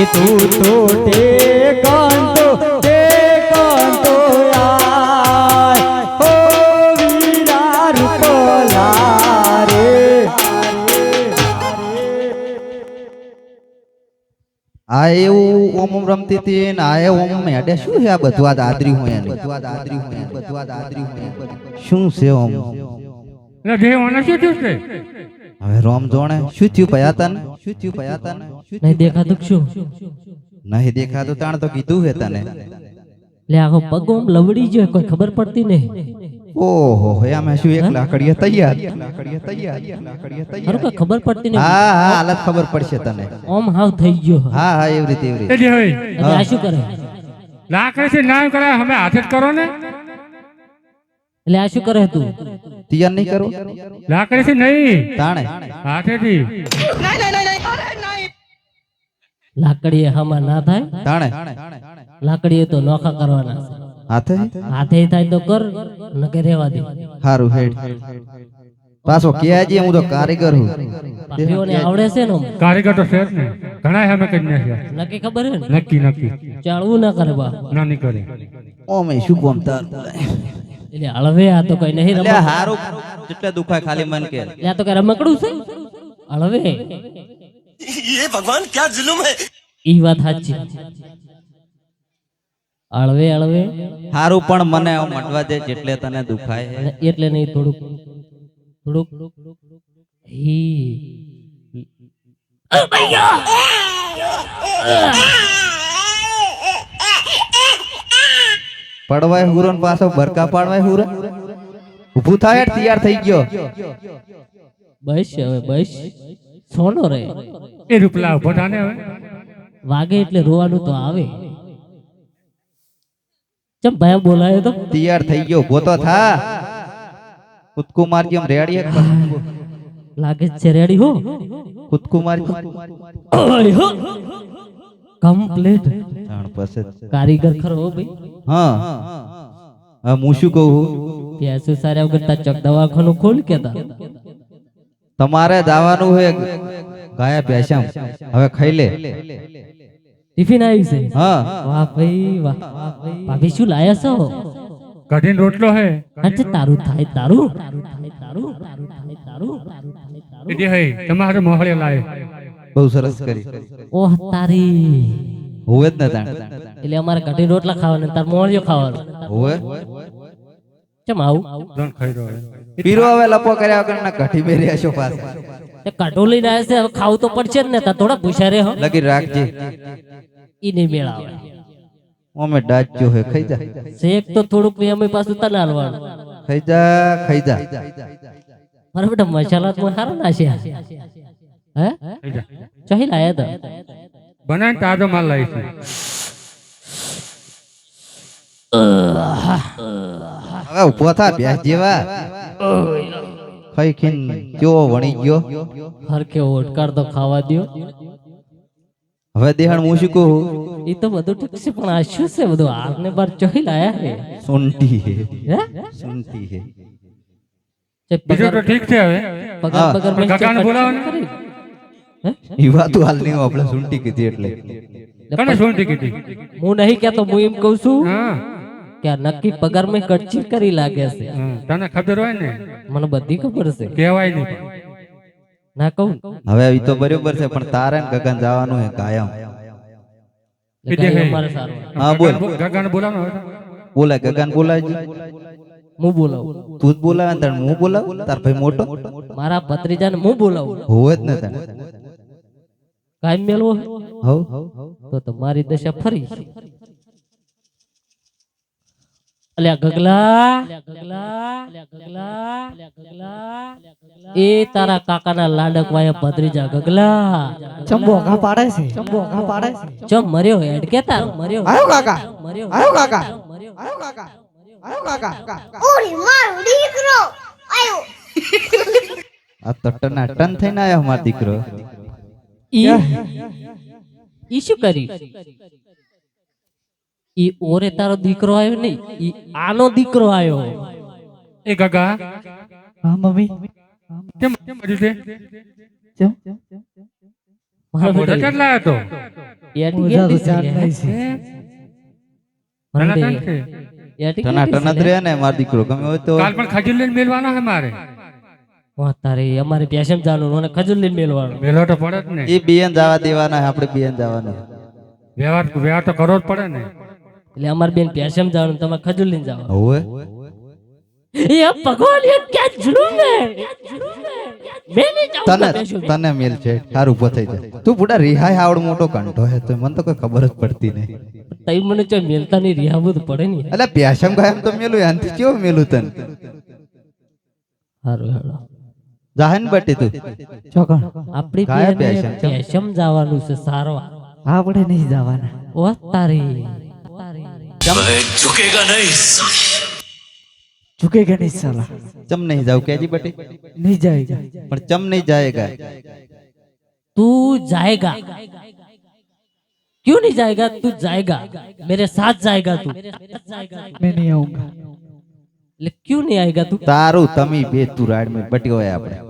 એ તું તો ટેકાંતો ટેકાંતો આય હો વીરા રૂપલા રે આ એવું ઓમ ઓમ રમતી હતી ને આ એ ઓમ હેડે શું છે આ બધું આ દાદરી હોય એની? બધું આ દાદરી હોય એની, બધું આ દાદરી હોય એની. શું છે ઓમ એટલે દેવાના શું થયું છે હવે રોમ જોણે શું થયું ભયા તને શું થયું ભયા તને નહીં દેખાતું શું? નહીં દેખાતું તાણ તો કીધું હે તને. લે આખો પગ ઓમ લવડી ગયો કોઈ ખબર પડતી નહીં. ઓહો હે આમાં શું એક લાકડીએ તૈયાર લાકડીએ તૈયાર? લાકડીએ ખરું તૈયાર કઈ ખબર પડતી નહીં? હા હા હાલત ખબર પડશે તને. ઓમ હાવ થઈ ગયો. હા હા એવી રીતે એવી એ રીતે આ શું કરે? લાકડી થી ના કરાય અમે હાથે જ કરો ને? એટલે આ શું કરે તું તૈયાર નહીં કરો લાકડી થી નહીં તાણે હાથેથી લાકડી એ હામાં ના થાય તાણે લાકડી એ તો નોખા કરવાના છે. હાથે હાથે થાય તો કર નકે રેવા દે હારું હેડ પાછો ક્યાં હું તો કારીગર હું પાપીઓને આવડે છે ને આમ. કારીગર તો છે જ ને ઘણા અમે કરી નાખ્યા નક્કી ખબર હે ને નક્કી નક્કી ચાલવું ના કરે બા ના નહીં કરે ઓમે શું કોમ તાર એટલે હળવે આ તો કઈ નહીં એટલે રમક હારું જેટલા દુખાય ખાલી મન કે એટલે આ તો કઈ રમકડું છે હળવે ये भगवान क्या जुल्म है ઈ વાત સાચી હળવે હળવે હારું પણ મને આવું મટવા દે જેટલે તને દુખાય છે અને એટલે નહીં થોડુંક થોડુંક હી પડવાય હુરો પાસો પાછો ભરકા પાડવાય હુરો. ઊભું થાય તૈયાર થઈ ગયો. બસ હવે બસ. સોનો રે. એ રૂપલા ઊભો થાને હવે. વાગે એટલે રોવાનું તો આવે. ચમ ભાઈ બોલાયો તો? તૈયાર થઈ ગયો તો થા. કૂદકું મારજી આમ રેડી એક લાગે છે રેડી હો. કૂદકું મારજી. કમ્પ્લીટ પાસે કારીગર ખરો ભાઈ. હા. હા હું શું કહું? પ્યાસું સારા વગર તા ચક દવાખાનું ખોલ કેતા. તમારે દાવાનું હોય ગાયા પેશામ હવે ખાઈ લે. ટિફિન આવી છે. હા. વાહ ભાઈ વાહ. ભાભી શું લાયા છો? કઢીન રોટલો હે. અચ્છા તારું થાય તારું. તારું થાય તારું તારું થાય તારું તારું તારું એ જે હોય તમારે મોહળે લાવે બહુ સરસ કરી. ઓહ તારી. હોવે જ ને તાણ એટલે અમારે ઘટી રોટલા ખાવાના તાર મોળિયો ખાવાનો. હોવે. કેમ આવું? ત્રણ ખાઈ રહ્યો પીરો હવે લપો કર્યા વગર ના કઠી મેર્યા છો પાછા. તે કઢો લઈને આવ્યા છે હવે ખાવું તો પડશે જ ને તાર થોડા ભૂસા રે હો. લગી રાખજે. ઈ નહીં મેળાવે. ઓમે ડાચ્યો હે ખાઈ જા. શેક તો થોડુંક નહીં અમે પાછું તને હાલવાનું. ખાઈ જા ખાઈ જા. મારા બેટા મસાલા તો સારા નાખ્યા હે ખાઈ જા. ચોહી લાયા તા બનાવીને તાજો માલ લાવી છે હવે ઊભો થા બેસ જેવા ખાઈ ખીન કેવો વણી ગયો હરખે ઓટકાર તો ખાવા દ્યો હવે દેહણ હું શું કહું ઈ તો બધું ઠીક છે પણ આ શું છે બધું હાર ને બાર ચોહી લાયા હે સુંટી હે હે સુંટી હે તે બીજું તો પગાર ઠીક છે હવે પગાર હા. પગાર પણ મને કાકાને ચેક બોલાવો ને. કરી. હે? ઈ વાતો હાલ નહીં આપણે સુંટી કીધી એટલે. કને શું ટિકિટી હું નહીં કેતો હું એમ કહું છું હા. કે આ નક્કી પગાર મેં કટચી કરી લાગે છે. હા. તને ખબર હોય ને? મને બધી ખબર છે. કહેવાય નહીં. ના કહું. હવે ઈ તો બરોબર છે પણ તારે ને ગગન જવાનું હે કાયમ. એટલે કાંઈ અમારે સારું હા બોલ. ગગાને બોલાવો ને હવે. બોલાય ગગન બોલાય જી હું બોલાવું. તું જ બોલાવે ને તાર હું બોલાવ? તાર ભાઈ મોટો? મારા ભત્રીજાને હું બોલાવું? હોવે જ ને તાર કાયમ મેળવો હવ તો તમારી દશા ફરી અલ્યા ગગલા એ તારા કાકાના લાડક વાયા ભત્રીજા ગગલા. ચંબો ઘા પાડે છે? ચંબો ઘા પાડે છે? ચમ મર્યો હેડ કેતા મર્યો આયો કાકા? મર્યો આયો કાકા? મર્યો આયો કાકા? આયો કાકા? ઓરી મારો દીકરો! આયો. આ તો ટન થઈને આયો મારો દીકરો. ઈ ઈ શું કર્યું ઈ ઓરે તારો દીકરો આવ્યો નહીં ઈ આનો દીકરો આવ્યો. એ ગગા. હા મમ્મી. કેમ કેમ બધું છે? ચમ. મારો મોઢા કેટલા હતો એટી તો? ચાર? નહીં છે. ને મારો દીકરો ગમે હોય તો. કાલ પણ લઈને મેળવાના છે મારે. તારી અમારે પેશન ચાલુ અને ખજૂર લઈને મેલવાનું. મેલો તો પડે ને. એ બિયન જવા દેવાના આપણે બિયન જવાના. વ્યવહાર વ્યવહાર તો કરવો જ પડે ને. એટલે અમારે બેન પેશન જવાનું તમે ખજૂર લઈને જાવ હોવે. એ ભગવાન એ કે જુલુમ મે? તને તને મેલ છે સારું ઊભો થઈ જાય તું પૂડા રિહાય આવડ મોટો કંટો હે તો મને તો કોઈ ખબર જ પડતી નહીં. તઈ મને ચો મેલતા નહીં રિહાવું પડે નહીં. એટલે પેશમ ગાયમ તો મેલું એનથી કેવું મેલું તને? સારું જાહે ને બટી તું ચોકણ આપણી ગાયા બેને પેશમ? પેશમ જવાનું છે સારવાર આપણે નહીં જવાના ઓ તારી झुकेगा नहीं झुकेगा नहीं साला ચમ નહીં જાવ કેજી બટી नहीं जाएगा પણ ચમ નહીં જાયેગા तू जाएगा क्यों नहीं जाएगा तू जाएगा मेरे साथ जाएगा तू मैं नहीं आऊंगा ले क्यों नहीं आएगा तू તારું તમી બે તું રાડ में બટી હોય આપણે તારે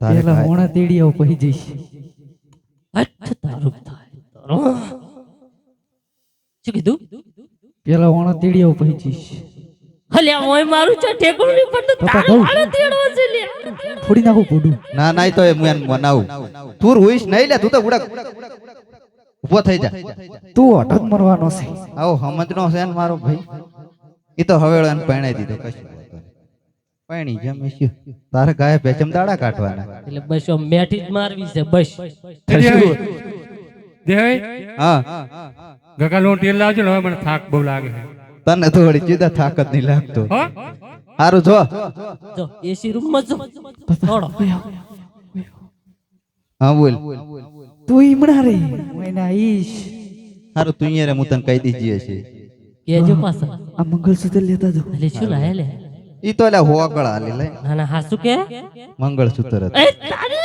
પેલા મોણા તેડિયા પહી જઈશ અઠ તારું થાય શું કીધું? પેલા ઓણા તેડિયા આવું પછી જઈશ. હલ્યા ઓય મારું છે ઠેકડું નહીં પડતું તારું બહુ. વાળું છે લે ફોડી નાખું પોડું ના ના તો હું એને મનાવું તું હોઈશ નહીં લે તું તો ઉડા ઊભો થઈ જા. તું અટક મરવાનો છે. આવો સમજનો છે ને મારો ભાઈ. એ તો હવે એને પરણાઈ દીધો કશું વાંધો નહીં. જમે શું? તારે ગાય પેચમ દાડા કાઢવાના. એટલે બસ મેઠી જ મારવી છે બસ. હા. ગગા લોન તેલ લાવજો ને મને થાક બહુ લાગે છે. તને તો વળી જુદા થાક જ નહીં લાગતો. હારું સારું જો. જો એસી રૂમમાં જો. થોડો. હા બોલ. તું ઈમણા રે. હું ઈશ. સારું તું અહીંયા રે હું તને કહી દીજીએ છે કેજો પાછા. આ મંગલસૂત્ર લેતા જો એટલે શું લાયા લે ઈ તો એટલે હોગળ હાલી લે ના ના હાસુ કે મંગળસૂત્ર હતું. એ તારી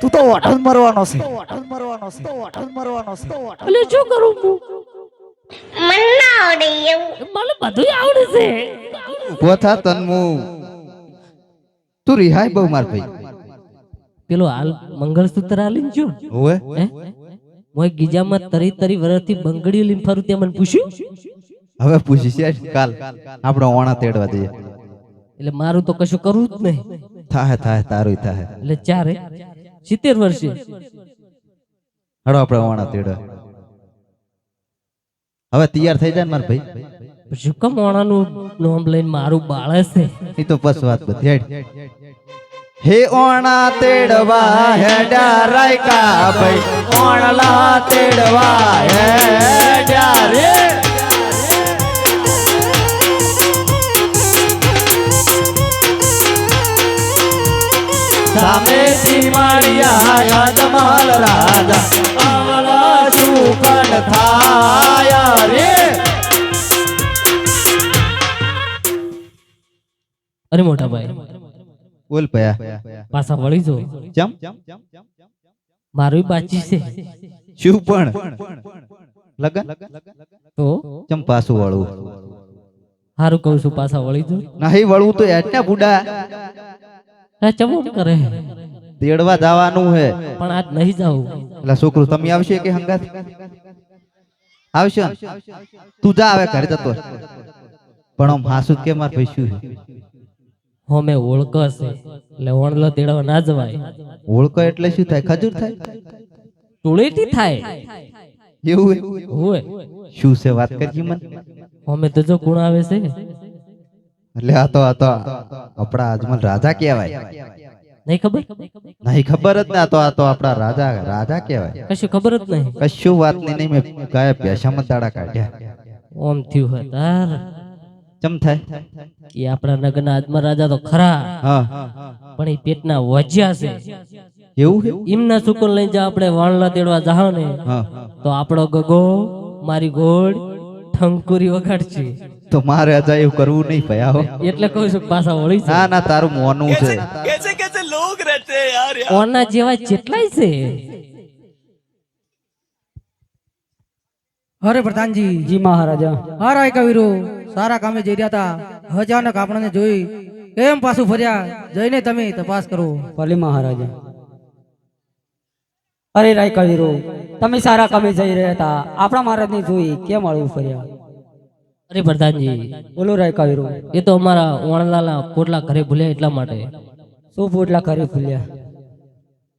તું તો અટક મરવાનો છે અટક મરવાનો છે અટક મરવાનો છે એટલે શું કરું હું મને ના આવડે એવું મને બધું આવડે છે પોથા તનમુ તું રિહાય બહુ માર ભાઈ પેલો હાલ મંગળસૂત્ર આલીન જો હોવે હે મોય ગીજામાં તરી તરી વરસથી બંગડીઓ લઈને ફરું ત્યાં મને પૂછ્યું હવે પૂછી છે કાલ આપણે ઓણા તેડવા જઈએ. એટલે મારું તો કશું કરવું જ નહીં. થાય થાય તારું થાય એટલે ચારે સિત્તેર વર્ષે. હડો આપણે ઓણા તેડવા. હવે તૈયાર થઈ જાય મારા ભાઈ. શું કમ ઓણાનું નામ લઈને મારું બાળે છે એ તો બસ વાત બધી હે ઓણા તેડવા હેડા રાયકા ભાઈ. ઓણલા તેડવા હેડા રે સામેથી માળિયા યાદમાલ રાજા. આવલા ચૂકણ થાયા રે. અરે મોટા ભાઈ બોલ પયા. પાછા વળી જો. ચમ? મારું બાચી છે. શું પણ? લગન? તો? ચમ પાછું વળવું સારું કહું છું પાછા વળી જો. નહીં વળવું તો એટલા બુડા. આ કરે. તેડવા જવાનું હે. પણ આજ નહીં જાઉં. એટલે છોકરું તમે આવશે કે હંગાત? આવશે તું જા આવે ઘરે જતો પણ આમ હાસુ કે માર પૈસું છે? હો મેં ઓળખ છે એટલે ઓણલો તેડવા ના જવાય. ઓળખો એટલે શું થાય? ખજૂર થાય? ટોળેટી થાય. એવું હે? હોય. શું છે વાત કરજી મને? અમે તો જો કોણ આવે છે. એટલે આ તો આ તો આપણા અજમલ રાજા કહેવાય. નહીં ખબર? નહીં ખબર જ ના તો આ તો આપણા રાજા રાજા કહેવાય. કશું ખબર જ નહીં. કશું વાત નહીં નહીં મેં ગાય પેશામાં દાડા કાઢ્યા. ઓમ થયું હોય તાર. ચમ થાય? કે આપણા નગરના આદમા રાજા તો ખરા. પણ એ પેટના વજ્યા છે. એવું એમના સુકન લઈને જા આપણે વાણલા તેડવા જાવ ને તો આપણો ગગો મારી ગોળ ઠંકુરી વગાડશે. તો મારે અજા એવું કરવું નહીં ભાઈ આવો. એટલે કહું છું પાછા વળી ના ના તારું મોનું છે. ઓના જેવા જેટલાય છે. હરે પ્રધાનજી જી મહારાજા. હારા કવિરો સારા કામે જઈ રહ્યા હતા હજાનક આપણને જોઈ એમ પાછું ફર્યા. જઈને તમે તપાસ કરો. ભલે મહારાજા. અરે રાય કવિરો તમે સારા કામે જઈ રહ્યા હતા આપણા મહારાજને જોઈ કેમ આળવું ફર્યા? અરે પ્રધાનજી બોલો રાયકા વીરો એ તો અમારા વણલાલા પોટલા ઘરે ભૂલ્યા એટલા માટે. શું પોટલા કરી ભૂલ્યા?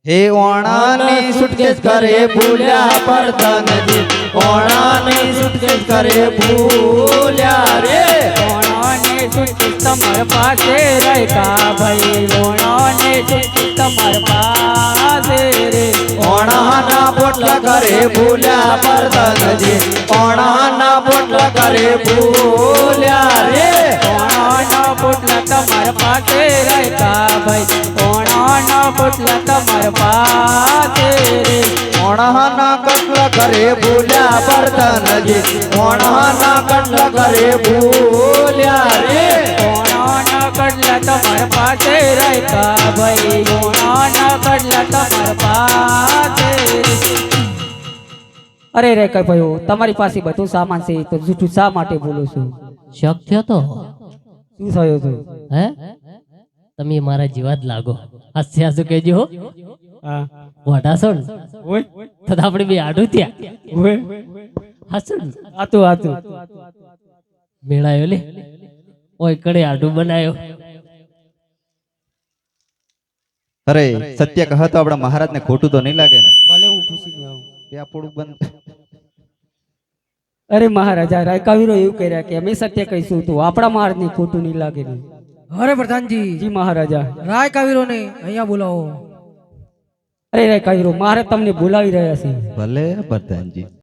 હે ઓણાની સુટકેસ કરે ભૂલ્યા પરધનજી. ઓણાની સુટકેસ કરે ભૂલ્યા રે. ઓણાને સુટકેસ તમારા પાસે રહેતા ભાઈ સુટકેસ તમારા પાસે રે. ઓણાના પોટલા કરે ભૂલ્યા પરધનજી ઓણાના પોટલા કરે ભૂલ્યા રે. ઓણાના પોટલા તમાર પાસે રહેતા ભાઈ ઓણાના તમાર પાસે રે. ઓણાના કટલા કરે ભૂલ્યા પરધનજી ઓણહના કટલા કરે ભૂલ્યા રે. ઓણહના કડલા તમાર પાસે રાયકા ભાઈ. ઓણહના કડલા તમાર પાસે અરે રે કઈ ભાઈઓ તમારી પાસે બધું સામાન છે તો જૂઠું શા માટે બોલું છું? શક્ય તો. શું થયું હતું હે? તમે મારા જેવા જ લાગો. હાસ્ય હાસુ કહેજો હો. ઓય. તો આપણે બે આડું ત્યાં ઓય. ને આતું આતું. મેળાયો લે. ઓય કડે આડું બનાયો. અરે સત્ય કહે તો આપણા મહારાજ ને ખોટું તો નહીં લાગે ને? ભલે હું આ બંધ. અરે મહારાજા રાયકાવીરો એવું કર્યા કે અમે સત્ય કહીશું તો આપણા મહારાજને ખોટું નહીં લાગે ને? અરે પ્રધાનજી. જી મહારાજા. રાય કાવીરોને અહીંયા બોલાવો. અરે રાય કાવીરો મહારાજ તમને બોલાવી રહ્યા છે. ભલે પ્રધાનજી